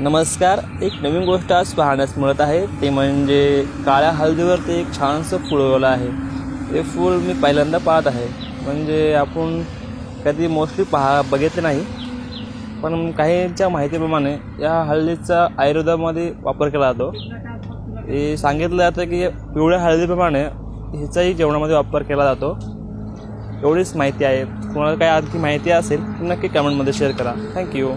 नमस्कार एक नवीन गोष्ट आज पाहण्यास मिळत आहे ते म्हणजे काळ्या हळदीवर ते एक छानसं फूल उगवलं आहे. ते फूल मी पहिल्यांदा पाहत आहे. म्हणजे आपण कधी मोस्टली पहा बघितले नाही पण काहींच्या माहितीप्रमाणे या हळदीचा आयुर्वेदामध्ये वापर केला जातो. हे सांगितलं जातं की पिवळ्या हळदीप्रमाणे हिचाही जेवणामध्ये वापर केला जातो. एवढीच माहिती आहे. कोणाला काही आणखी माहिती असेल नक्की कमेंटमध्ये शेअर करा. थँक्यू